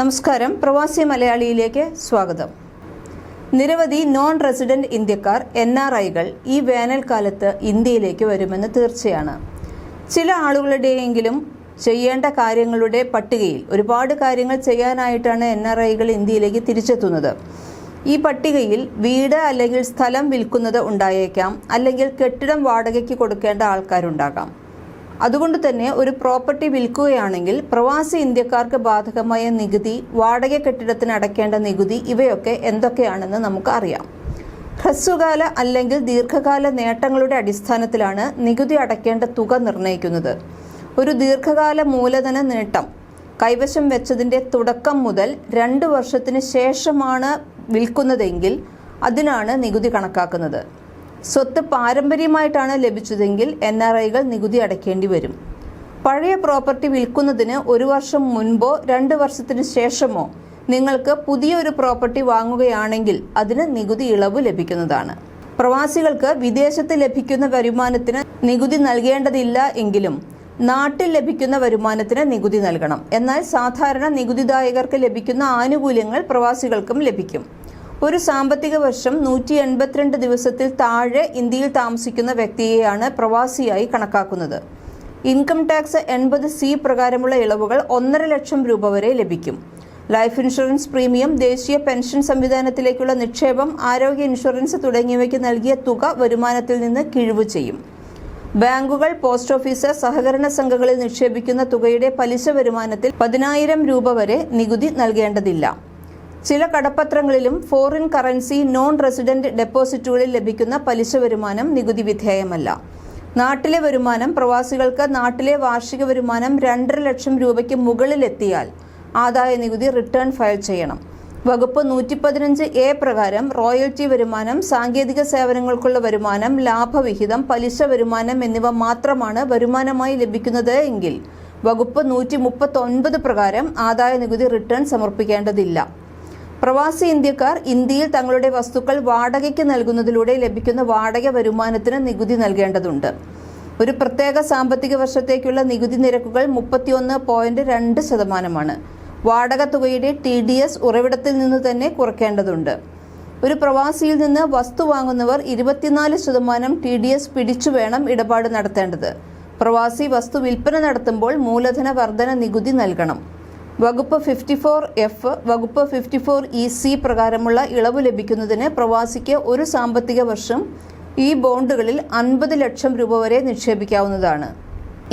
നമസ്കാരം. പ്രവാസി മലയാളിയിലേക്ക് സ്വാഗതം. നിരവധി നോൺ റെസിഡന്റ് ഇന്ത്യക്കാർ എൻ ആർ ഐകൾ ഈ വേനൽക്കാലത്ത് ഇന്ത്യയിലേക്ക് വരുമെന്ന് തീർച്ചയാണ്. ചില ആളുകളുടെയെങ്കിലും ചെയ്യേണ്ട കാര്യങ്ങളുടെ പട്ടികയിൽ ഒരുപാട് കാര്യങ്ങൾ ചെയ്യാനായിട്ടാണ് എൻ ആർ ഐകൾ ഇന്ത്യയിലേക്ക് തിരിച്ചെത്തുന്നത്. ഈ പട്ടികയിൽ വീട് അല്ലെങ്കിൽ സ്ഥലം വിൽക്കുന്നത് ഉണ്ടായേക്കാം അല്ലെങ്കിൽ കെട്ടിടം വാടകയ്ക്ക് കൊടുക്കേണ്ട ആൾക്കാരുണ്ടാകാം. അതുകൊണ്ട് തന്നെ ഒരു പ്രോപ്പർട്ടി വിൽക്കുകയാണെങ്കിൽ പ്രവാസി ഇന്ത്യക്കാർക്ക് ബാധകമായ നികുതി വാടക കെട്ടിടത്തിന് അടയ്ക്കേണ്ട നികുതി ഇവയൊക്കെ എന്തൊക്കെയാണെന്ന് നമുക്ക് അറിയാം. ഹ്രസ്വകാല അല്ലെങ്കിൽ ദീർഘകാല നേട്ടങ്ങളുടെ അടിസ്ഥാനത്തിലാണ് നികുതി അടയ്ക്കേണ്ട തുക നിർണയിക്കുന്നത്. ഒരു ദീർഘകാല മൂലധന നേട്ടം കൈവശം വെച്ചതിന്റെ തുടക്കം മുതൽ രണ്ട് വർഷത്തിന് ശേഷമാണ് വിൽക്കുന്നതെങ്കിൽ അതിനാണ് നികുതി കണക്കാക്കുന്നത്. സ്വത്ത് പാരമ്പര്യമായിട്ടാണ് ലഭിച്ചതെങ്കിൽ എൻ ആർ ഐകൾ നികുതി അടയ്ക്കേണ്ടി വരും. പഴയ പ്രോപ്പർട്ടി വിൽക്കുന്നതിന് ഒരു വർഷം മുൻപോ രണ്ട് വർഷത്തിന് ശേഷമോ നിങ്ങൾക്ക് പുതിയൊരു പ്രോപ്പർട്ടി വാങ്ങുകയാണെങ്കിൽ അതിന് നികുതി ഇളവ് ലഭിക്കുന്നതാണ്. പ്രവാസികൾക്ക് വിദേശത്ത് ലഭിക്കുന്ന വരുമാനത്തിന് നികുതി നൽകേണ്ടതില്ല എങ്കിലും നാട്ടിൽ ലഭിക്കുന്ന വരുമാനത്തിന് നികുതി നൽകണം. എന്നാൽ സാധാരണ നികുതിദായകർക്ക് ലഭിക്കുന്ന ആനുകൂല്യങ്ങൾ പ്രവാസികൾക്കും ലഭിക്കും. ഒരു സാമ്പത്തിക വർഷം നൂറ്റി എൺപത്തിരണ്ട് ദിവസത്തിൽ താഴെ ഇന്ത്യയിൽ താമസിക്കുന്ന വ്യക്തിയെയാണ് പ്രവാസിയായി കണക്കാക്കുന്നത്. ഇൻകം ടാക്സ് എൺപത് സി പ്രകാരമുള്ള ഇളവുകൾ ഒന്നര ലക്ഷം രൂപ വരെ ലഭിക്കും. ലൈഫ് ഇൻഷുറൻസ് പ്രീമിയം ദേശീയ പെൻഷൻ സംവിധാനത്തിലേക്കുള്ള നിക്ഷേപം ആരോഗ്യ ഇൻഷുറൻസ് തുടങ്ങിയവയ്ക്ക് നൽകിയ തുക വരുമാനത്തിൽ നിന്ന് കിഴിവ് ചെയ്യും. ബാങ്കുകൾ പോസ്റ്റ് ഓഫീസ് സഹകരണ സംഘങ്ങളിൽ നിക്ഷേപിക്കുന്ന തുകയുടെ പലിശ വരുമാനത്തിൽ പതിനായിരം രൂപ വരെ നികുതി നൽകേണ്ടതില്ല. ചില കടപ്പത്രങ്ങളിലും ഫോറിൻ കറൻസി നോൺ റെസിഡന്റ് ഡെപ്പോസിറ്റുകളിൽ ലഭിക്കുന്ന പലിശ വരുമാനം നികുതി വിധേയമല്ല. നാട്ടിലെ വരുമാനം പ്രവാസികൾക്ക് നാട്ടിലെ വാർഷിക വരുമാനം രണ്ടര ലക്ഷം രൂപയ്ക്ക് മുകളിലെത്തിയാൽ ആദായ നികുതി റിട്ടേൺ ഫയൽ ചെയ്യണം. വകുപ്പ് നൂറ്റി പതിനഞ്ച് എ പ്രകാരം റോയൽറ്റി വരുമാനം സാങ്കേതിക സേവനങ്ങൾക്കുള്ള വരുമാനം ലാഭവിഹിതം പലിശ വരുമാനം എന്നിവ മാത്രമാണ് വരുമാനമായി ലഭിക്കുന്നത് എങ്കിൽ വകുപ്പ് നൂറ്റി മുപ്പത്തൊൻപത് പ്രകാരം ആദായ നികുതി റിട്ടേൺ സമർപ്പിക്കേണ്ടതില്ല. പ്രവാസി ഇന്ത്യക്കാർ ഇന്ത്യയിൽ തങ്ങളുടെ വസ്തുക്കൾ വാടകയ്ക്ക് നൽകുന്നതിലൂടെ ലഭിക്കുന്ന വാടക വരുമാനത്തിന് നികുതി നൽകേണ്ടതുണ്ട്. ഒരു പ്രത്യേക സാമ്പത്തിക വർഷത്തേക്കുള്ള നികുതി നിരക്കുകൾ മുപ്പത്തിയൊന്ന് പോയിന്റ് രണ്ട് ശതമാനമാണ്. വാടക തുകയുടെ ടി ഡി എസ് ഉറവിടത്തിൽ നിന്ന് തന്നെ കുറയ്ക്കേണ്ടതുണ്ട്. ഒരു പ്രവാസിയിൽ നിന്ന് വസ്തു വാങ്ങുന്നവർ ഇരുപത്തിനാല് ശതമാനം ടി ഡി എസ് പിടിച്ചു വേണം ഇടപാട് നടത്തേണ്ടത്. പ്രവാസി വസ്തു വിൽപ്പന നടത്തുമ്പോൾ മൂലധന വർധന നികുതി നൽകണം. വകുപ്പ് ഫിഫ്റ്റി ഫോർ എഫ് വകുപ്പ് ഫിഫ്റ്റി ഫോർ ഇ സി പ്രകാരമുള്ള ഇളവ് ലഭിക്കുന്നതിന് പ്രവാസിക്ക് ഒരു സാമ്പത്തിക വർഷം ഈ ബോണ്ടുകളിൽ അൻപത് ലക്ഷം രൂപ വരെ നിക്ഷേപിക്കാവുന്നതാണ്.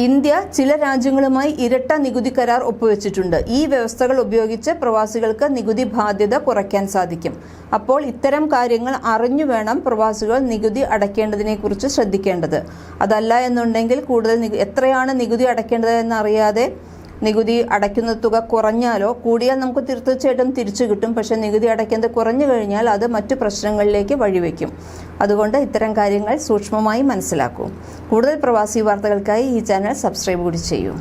ഇന്ത്യ ചില രാജ്യങ്ങളുമായി ഇരട്ട നികുതി കരാർ ഒപ്പുവെച്ചിട്ടുണ്ട്. ഈ വ്യവസ്ഥകൾ ഉപയോഗിച്ച് പ്രവാസികൾക്ക് നികുതി ബാധ്യത കുറയ്ക്കാൻ സാധിക്കും. അപ്പോൾ ഇത്തരം കാര്യങ്ങൾ അറിഞ്ഞു വേണം പ്രവാസികൾ നികുതി അടയ്ക്കേണ്ടതിനെക്കുറിച്ച് ശ്രദ്ധിക്കേണ്ടത്. അതല്ല എന്നുണ്ടെങ്കിൽ കൂടുതൽ എത്രയാണ് നികുതി അടയ്ക്കേണ്ടത് എന്നറിയാതെ നികുതി അടയ്ക്കുന്ന തുക കുറഞ്ഞാലോ? കൂടിയാൽ നമുക്ക് തീർച്ചയായിട്ടും തിരിച്ചു കിട്ടും. പക്ഷേ നികുതി അടയ്ക്കുന്നത് കുറഞ്ഞു കഴിഞ്ഞാൽ അത് മറ്റു പ്രശ്നങ്ങളിലേക്ക് വഴിവെക്കും. അതുകൊണ്ട് ഇത്തരം കാര്യങ്ങൾ സൂക്ഷ്മമായി മനസ്സിലാക്കൂ. കൂടുതൽ പ്രവാസി വാർത്തകൾക്കായി ഈ ചാനൽ സബ്സ്ക്രൈബ് കൂടി ചെയ്യൂ.